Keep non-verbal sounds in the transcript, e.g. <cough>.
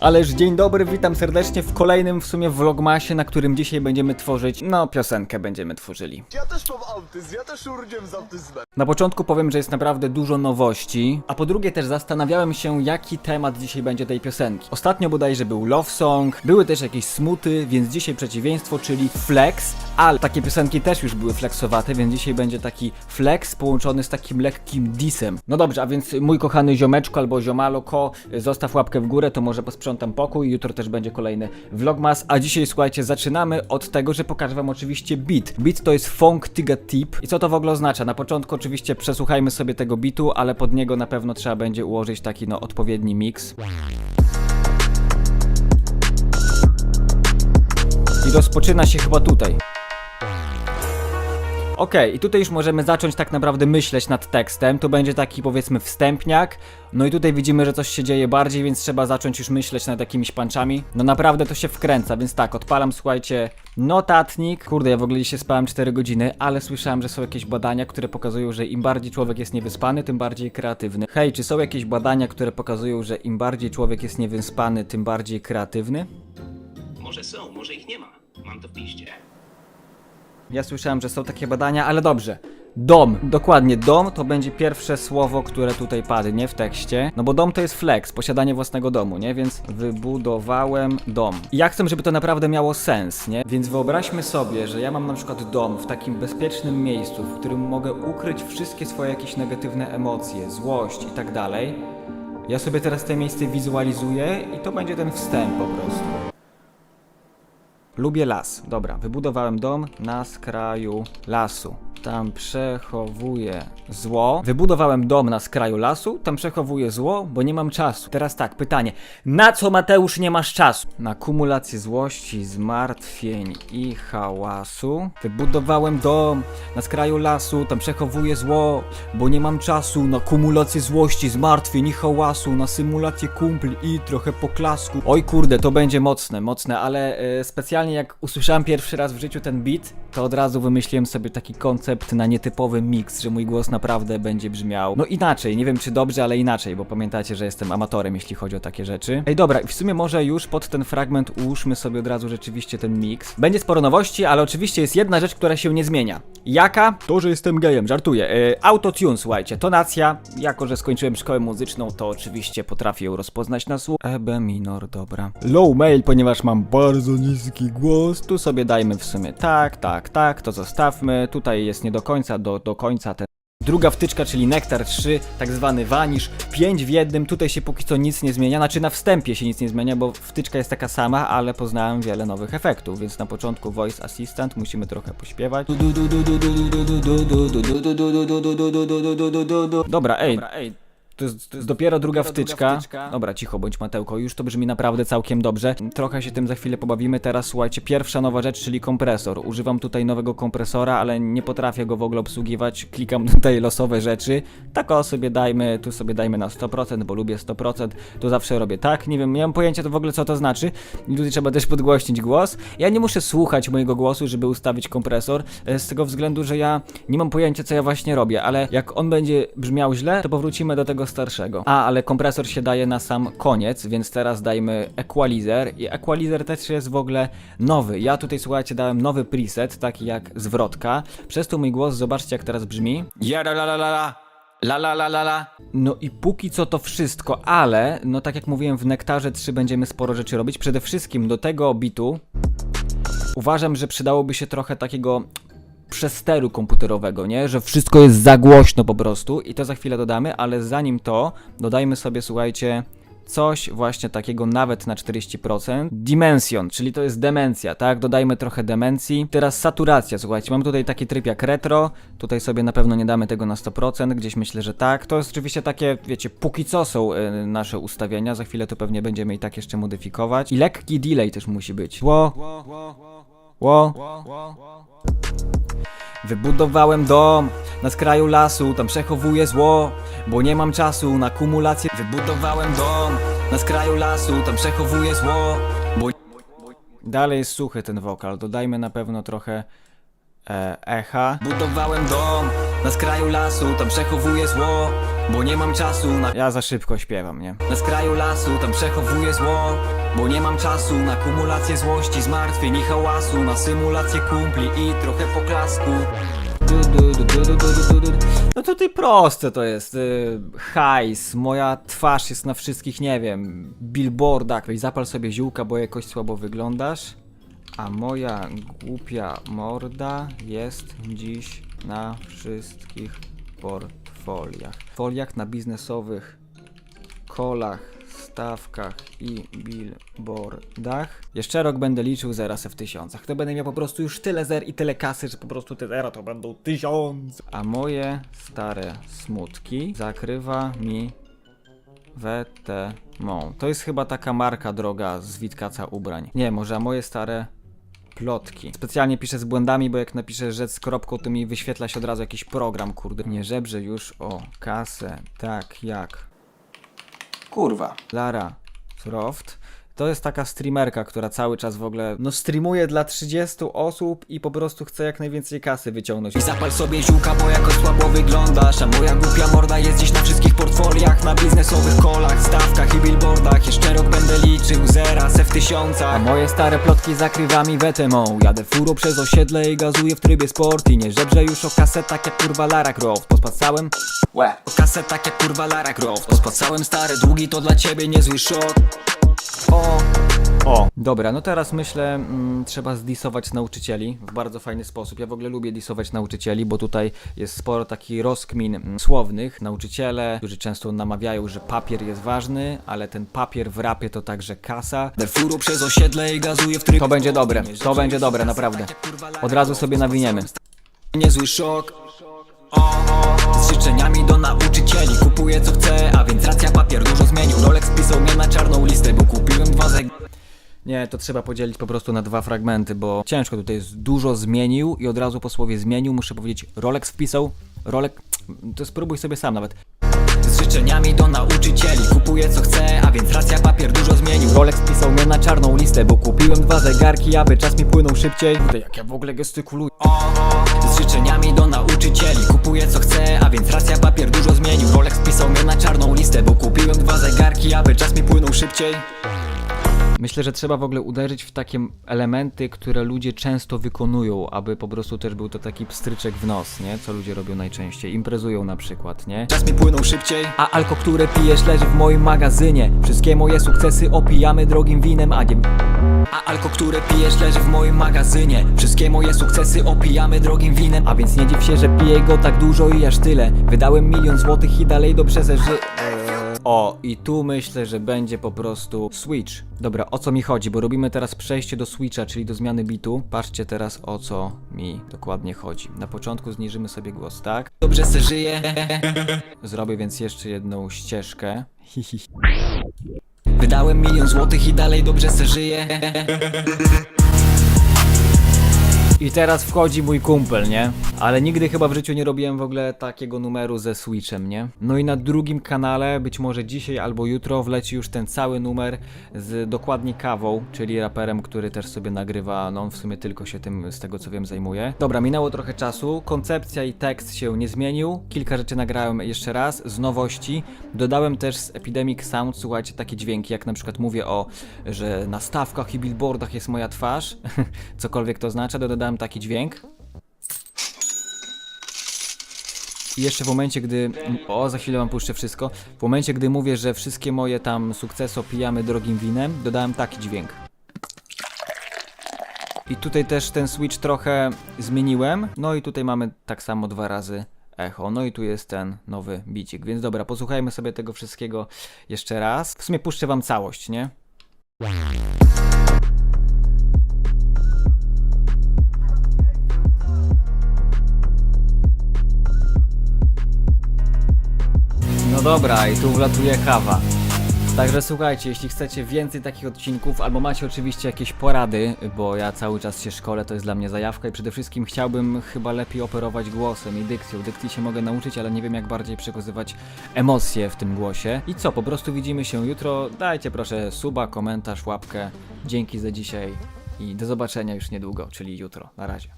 Ależ dzień dobry, witam serdecznie w kolejnym w sumie vlogmasie, na którym dzisiaj będziemy tworzyć, no piosenkę będziemy tworzyli. Ja też mam autyzm, ja też urodziłem z autyzmem. Na początku powiem, że jest naprawdę dużo nowości, a po drugie też zastanawiałem się, jaki temat dzisiaj będzie tej piosenki. Ostatnio bodajże był love song, były też jakieś smuty, więc dzisiaj przeciwieństwo, czyli flex, ale takie piosenki też już były flexowate, więc dzisiaj będzie taki flex połączony z takim lekkim disem. No dobrze, a więc mój kochany ziomeczko albo ziomaloko, zostaw łapkę w górę, to może posprzątam pokój, jutro też będzie kolejny vlogmas, a dzisiaj słuchajcie, zaczynamy od tego, że pokażę wam oczywiście beat. Beat to jest funk tiga tip i co to w ogóle oznacza? Na początku oczywiście przesłuchajmy sobie tego beatu, ale pod niego na pewno trzeba będzie ułożyć taki no odpowiedni mix. I rozpoczyna się chyba tutaj. Okej, i tutaj już możemy zacząć tak naprawdę myśleć nad tekstem. Tu będzie taki powiedzmy wstępniak. No i tutaj widzimy, że coś się dzieje bardziej, więc trzeba zacząć już myśleć nad jakimiś punchami. No naprawdę to się wkręca, więc tak, odpalam, słuchajcie, notatnik. Kurde, ja w ogóle dzisiaj spałem 4 godziny, ale słyszałem, że są jakieś badania, które pokazują, że im bardziej człowiek jest niewyspany, tym bardziej kreatywny. Hej, czy są jakieś badania, które pokazują, że im bardziej człowiek jest niewyspany, tym bardziej kreatywny? Może są, może ich nie ma. Mam to w piście. Ja słyszałem, że są takie badania, ale dobrze. Dom, dokładnie, dom to będzie pierwsze słowo, które tutaj padnie w tekście. No bo dom to jest flex, posiadanie własnego domu, nie? Więc wybudowałem dom. Ja chcę, żeby to naprawdę miało sens, nie? Więc wyobraźmy sobie, że ja mam na przykład dom w takim bezpiecznym miejscu, w którym mogę ukryć wszystkie swoje jakieś negatywne emocje, złość i tak dalej. Ja sobie teraz to miejsce wizualizuję i to będzie ten wstęp po prostu. Lubię las. Dobra, wybudowałem dom na skraju lasu. Tam przechowuję zło. Wybudowałem dom na skraju lasu, tam przechowuję zło, bo nie mam czasu. Teraz tak, pytanie. Na co Mateusz nie masz czasu? Na kumulację złości, zmartwień i hałasu. Wybudowałem dom na skraju lasu, tam przechowuję zło, bo nie mam czasu na kumulację złości, zmartwień i hałasu, na symulację kumpli i trochę poklasku. Oj kurde, to będzie mocne, mocne, ale e, specjalnie jak usłyszałem pierwszy raz w życiu ten beat, to od razu wymyśliłem sobie taki koncept na nietypowy mix, że mój głos naprawdę będzie brzmiał no inaczej, nie wiem czy dobrze, ale inaczej, bo pamiętacie, że jestem amatorem, jeśli chodzi o takie rzeczy. Ej dobra, w sumie może już pod ten fragment ułóżmy sobie od razu rzeczywiście ten mix. Będzie sporo nowości, ale oczywiście jest jedna rzecz, która się nie zmienia. Jaka? To, że jestem gejem, żartuję. E, autotune, słuchajcie, tonacja. Jako, że skończyłem szkołę muzyczną, to oczywiście potrafię ją rozpoznać na słuch. E, B minor, dobra. Low mail, ponieważ mam bardzo niski głos. Tu sobie dajmy w sumie tak, tak, tak, to zostawmy. Tutaj jest nie do końca, do, do końca ten Druga wtyczka, czyli Nektar 3, tak zwany vanish, 5 w jednym, tutaj się póki co nic nie zmienia, znaczy na wstępie się nic nie zmienia, bo wtyczka jest taka sama, ale poznałem wiele nowych efektów, więc na początku Voice Assistant musimy trochę pośpiewać. Dobra, ej, to jest, to jest dopiero druga wtyczka. Dobra, cicho bądź Matełko, już to brzmi naprawdę całkiem dobrze. Trochę się tym za chwilę pobawimy. Teraz słuchajcie, pierwsza nowa rzecz, czyli kompresor. Używam tutaj nowego kompresora, ale nie potrafię go w ogóle obsługiwać. Klikam tutaj losowe rzeczy. Tak o sobie dajmy, tu sobie dajmy na 100%, bo lubię 100%. To zawsze robię tak. Nie wiem, nie mam pojęcia to w ogóle co to znaczy. I tutaj trzeba też podgłośnić głos. Ja nie muszę słuchać mojego głosu, żeby ustawić kompresor, e, z tego względu, że ja nie mam pojęcia co ja właśnie robię, ale jak on będzie brzmiał źle, to powrócimy do tego starszego. A, ale kompresor się daje na sam koniec, więc teraz dajmy equalizer i equalizer też jest w ogóle nowy. Ja tutaj słuchajcie dałem nowy preset, taki jak zwrotka. Przez to mój głos, zobaczcie jak teraz brzmi. Ja la la la la la. La la la la. No i póki co to wszystko, ale no tak jak mówiłem w Nektarze 3 będziemy sporo rzeczy robić. Przede wszystkim do tego bitu uważam, że przydałoby się trochę takiego przesteru komputerowego, nie? Że wszystko jest za głośno po prostu i to za chwilę dodamy, ale zanim to dodajmy sobie, słuchajcie, coś właśnie takiego nawet na 40%. Dimension, czyli to jest demencja, tak? Dodajmy trochę demencji. Teraz saturacja, słuchajcie, mam tutaj taki tryb jak retro, tutaj sobie na pewno nie damy tego na 100%, gdzieś myślę, że tak. To jest oczywiście takie, wiecie, póki co są y, nasze ustawienia, za chwilę to pewnie będziemy i tak jeszcze modyfikować. I lekki delay też musi być. Ło, ło, Wybudowałem dom na skraju lasu, tam przechowuję zło, bo nie mam czasu na kumulację. Wybudowałem dom na skraju lasu, tam przechowuję zło, bo... Dalej jest suchy ten wokal, dodajmy na pewno trochę e, echa. Budowałem dom na skraju lasu, tam przechowuję zło, bo nie mam czasu na Ja za szybko śpiewam, nie? Na skraju lasu, tam przechowuję zło Bo nie mam czasu na kumulację złości, zmartwień i hałasu Na symulację kumpli i trochę poklasku. No tutaj proste to jest. y, Hajs, moja twarz jest na wszystkich, nie wiem, billboardach. Weź zapal sobie ziółka, bo jakoś słabo wyglądasz. A moja głupia morda jest dziś na wszystkich portfoliach. Foliach na biznesowych kolach, stawkach i billboardach. Jeszcze rok będę liczył zera se w tysiącach. To będę miał po prostu już tyle zer i tyle kasy, że po prostu te zera to będą tysiąc. A moje stare smutki zakrywa mi Wetemą. To jest chyba taka marka droga z Witkaca ubrań. Nie, może a moje stare plotki. Specjalnie piszę z błędami, bo jak napiszę rzecz z kropką, to mi wyświetla się od razu jakiś program, kurde. Nie żebrze już o kasę, tak jak Kurwa Lara Croft. To jest taka streamerka, która cały czas w ogóle no streamuje dla 30 osób i po prostu chce jak najwięcej kasy wyciągnąć. I zapal sobie ziółka, bo jakoś słabo wyglądasz. A moja głupia morda jest dziś na wszystkich portfoliach Na biznesowych kolach, stawkach i billboardach. Jeszcze rok będę liczył zera se w A tysiącach moje stare plotki zakrywa mi wetemą. Jadę furo przez osiedle i gazuję w trybie sport. I nie żebrze już o kasetach jak kurwa Lara Croft. Pospad całym Łe. O kasę tak jak kurwa Lara Croft. Spłacałem stare długi, to dla ciebie niezły shot O, O, dobra, no teraz myślę, mm, trzeba zdisować nauczycieli w bardzo fajny sposób. Ja w ogóle lubię disować nauczycieli, bo tutaj jest sporo takich rozkmin mm, słownych. Nauczyciele, którzy często namawiają, że papier jest ważny, ale ten papier w rapie to także kasa. Przez osiedle i gazuję w To będzie dobre, to będzie dobre, naprawdę. Od razu sobie nawiniemy. Niezły szok. Z życzeniami do nauczycieli Kupuję co chcę, a więc racja papier dużo zmienił Rolex pisał mnie na czarną listę, bo kupiłem dwa zeg Nie, to trzeba podzielić po prostu na dwa fragmenty, bo ciężko tutaj jest dużo zmienił i od razu po słowie zmienił muszę powiedzieć Rolex wpisał, Rolex, to spróbuj sobie sam nawet. Z życzeniami do nauczycieli Kupuję co chcę, a więc racja papier dużo zmienił Rolex pisał mnie na czarną listę, bo kupiłem dwa zegarki, aby czas mi płynął szybciej. Kurde, jak ja w ogóle gestykuluję. Z życzeniami do nauczycieli aby czas mi płynął szybciej Myślę, że trzeba w ogóle uderzyć w takie elementy, które ludzie często wykonują, aby po prostu też był to taki pstryczek w nos, nie? Co ludzie robią najczęściej. Imprezują na przykład, nie? Czas mi płynął szybciej A alko, które pijesz, leży w moim magazynie. Wszystkie moje sukcesy opijamy drogim winem, a nie... A alko, które pijesz leży w moim magazynie Wszystkie moje sukcesy opijamy drogim winem A więc nie dziw się, że piję go tak dużo i aż tyle. Wydałem milion złotych i dalej dobrze ze ży... O, i tu myślę, że będzie po prostu switch. Dobra, o co mi chodzi? Bo robimy teraz przejście do switcha, czyli do zmiany bitu. Patrzcie teraz o co mi dokładnie chodzi. Na początku zniżymy sobie głos, tak? Dobrze se żyję Zrobię więc jeszcze jedną ścieżkę. Wydałem milion złotych i dalej dobrze se żyję I teraz wchodzi mój kumpel, nie? Ale nigdy chyba w życiu nie robiłem w ogóle takiego numeru ze Switchem, nie? No i na drugim kanale, być może dzisiaj albo jutro, wleci już ten cały numer z dokładnie kawą, czyli raperem, który też sobie nagrywa, no on w sumie tylko się tym, z tego co wiem, zajmuje. Dobra, minęło trochę czasu, koncepcja i tekst się nie zmienił, kilka rzeczy nagrałem jeszcze raz, z nowości. Dodałem też z Epidemic Sound, słuchajcie, takie dźwięki, jak na przykład mówię o, że na stawkach i billboardach jest moja twarz, <laughs> cokolwiek to oznacza, to taki dźwięk. I jeszcze w momencie, gdy. O, za chwilę wam puszczę wszystko. W momencie, gdy mówię, że wszystkie moje tam sukcesy opijamy drogim winem, dodałem taki dźwięk. I tutaj też ten switch trochę zmieniłem. No i tutaj mamy tak samo dwa razy echo. No i tu jest ten nowy bicik. Więc dobra, posłuchajmy sobie tego wszystkiego jeszcze raz. W sumie puszczę wam całość, nie? No dobra, i tu wlatuje kawa. Także słuchajcie, jeśli chcecie więcej takich odcinków, albo macie oczywiście jakieś porady, bo ja cały czas się szkolę, to jest dla mnie zajawka i przede wszystkim chciałbym chyba lepiej operować głosem i dykcją. Dykcji się mogę nauczyć, ale nie wiem jak bardziej przekazywać emocje w tym głosie. I co, po prostu widzimy się jutro. Dajcie proszę suba, komentarz, łapkę. Dzięki za dzisiaj i do zobaczenia już niedługo, czyli jutro. Na razie.